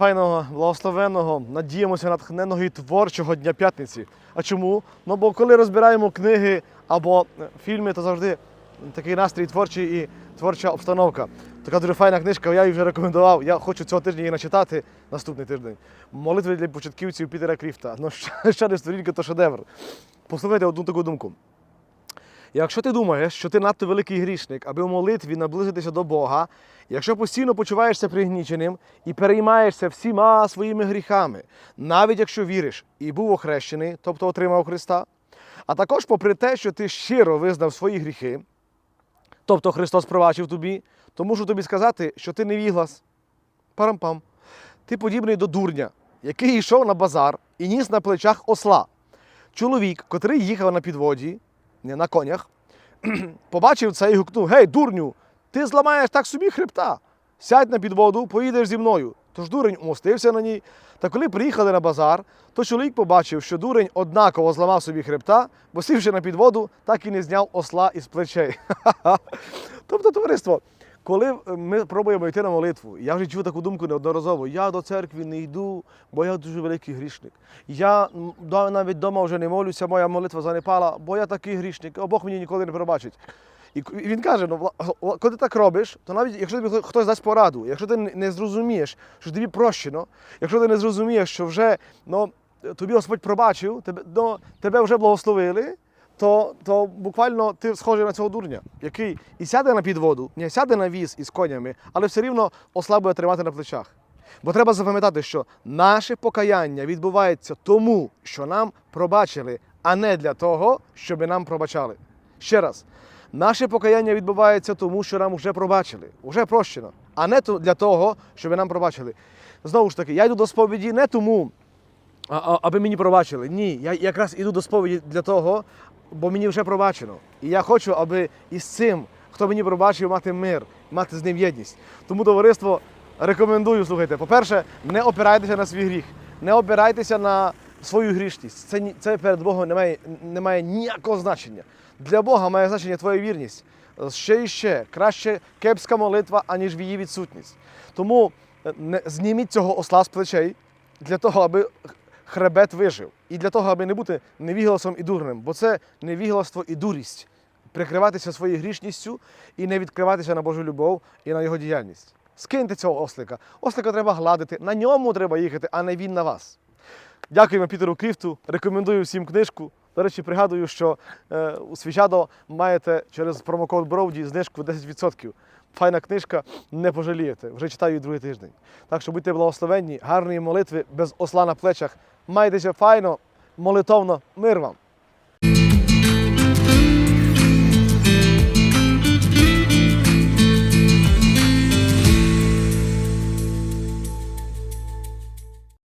файного, благословенного, надіємося, натхненного і творчого Дня П'ятниці. А чому? Ну бо коли розбираємо книги або е, фільми, то завжди такий настрій творчий і творча обстановка. Така дуже файна книжка, я її вже рекомендував. Я хочу цього тижня її начитати наступний тиждень. Молитви для початківців Пітера Кріфта. Ну, ще не сторінка, то шедевр. Послухайте одну таку думку. Якщо ти думаєш, що ти надто великий грішник, аби в молитві наблизитися до Бога, якщо постійно почуваєшся пригніченим і переймаєшся всіма своїми гріхами, навіть якщо віриш і був охрещений, тобто отримав Христа, а також попри те, що ти щиро визнав свої гріхи, тобто Христос пробачив тобі, то мушу тобі сказати, що ти невіглас. Парам-пам. Ти подібний до дурня, який йшов на базар і ніс на плечах осла. Чоловік, котрий їхав на підводі, на конях, побачив це і гукнув: Гей, дурню, ти зламаєш так собі хребта. Сядь на підводу, поїдеш зі мною. Тож дурень умостився на ній. Та коли приїхали на базар, то чоловік побачив, що дурень однаково зламав собі хребта, бо сівши на підводу, так і не зняв осла із плечей. тобто, товариство, коли ми пробуємо йти на молитву, я вже чув таку думку неодноразово. Я до церкви не йду, бо я дуже великий грішник. Я навіть вдома вже не молюся, моя молитва занепала, бо я такий грішник, а Бог мені ніколи не пробачить. І він каже: ну, коли ти так робиш, то навіть якщо тобі хтось дасть пораду, якщо ти не зрозумієш, що тобі прощено, якщо ти не зрозумієш, що вже ну, тобі Господь пробачив, тебе, ну, тебе вже благословили, то, то буквально ти схожий на цього дурня, який і сяде на підводу, не сяде на віз із конями, але все рівно осла буде тримати на плечах. Бо треба запам'ятати, що наше покаяння відбувається тому, що нам пробачили, а не для того, щоб нам пробачали. Ще раз, наше покаяння відбувається тому, що нам вже пробачили, вже прощено, а не для того, щоб нам пробачили. Знову ж таки, я йду до сповіді не тому, аби мені пробачили. Ні, я якраз іду до сповіді для того, бо мені вже пробачено. І я хочу, аби із цим, хто мені пробачив, мати мир, мати з ним єдність. Тому товариство рекомендую, слухайте, по-перше, не опирайтеся на свій гріх, не опирайтеся на свою грішність. Це, це перед Богом не має, не має ніякого значення. Для Бога має значення твоя вірність. Ще і ще краще кепська молитва, аніж в її відсутність. Тому е, не зніміть цього осла з плечей для того, аби хребет вижив. І для того, аби не бути невігласом і дурним. Бо це невігластво і дурість. Прикриватися своєю грішністю і не відкриватися на Божу любов і на його діяльність. Скиньте цього ослика. Ослика треба гладити, на ньому треба їхати, а не він на вас. Дякуємо Пітеру Кріфту. Рекомендую всім книжку. До речі, пригадую, що е, у Свіжадо маєте через промокод Броуді знижку 10%. Файна книжка, не пожалієте. Вже читаю її другий тиждень. Так що будьте благословенні, гарної молитви без осла на плечах. Майтеся файно, молитовно, мир вам.